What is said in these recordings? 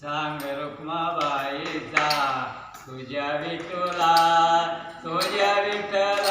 सांग रुक्माबाईचा तुझ्या विठोला तुझ्या विठ्ठला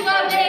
Love it.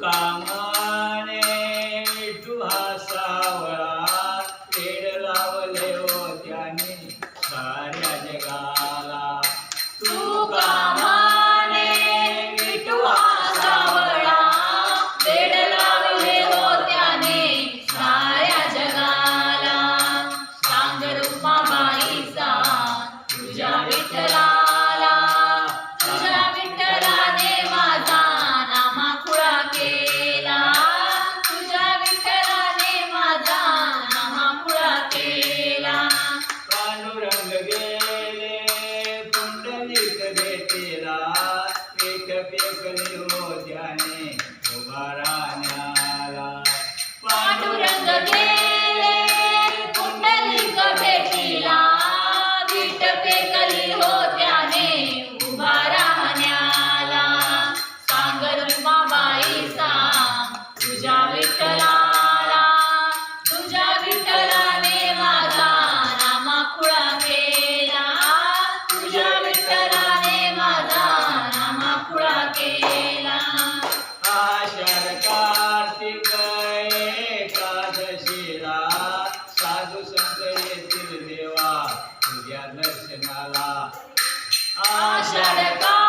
干了 जप्य जाने दोबारा Ashadaka.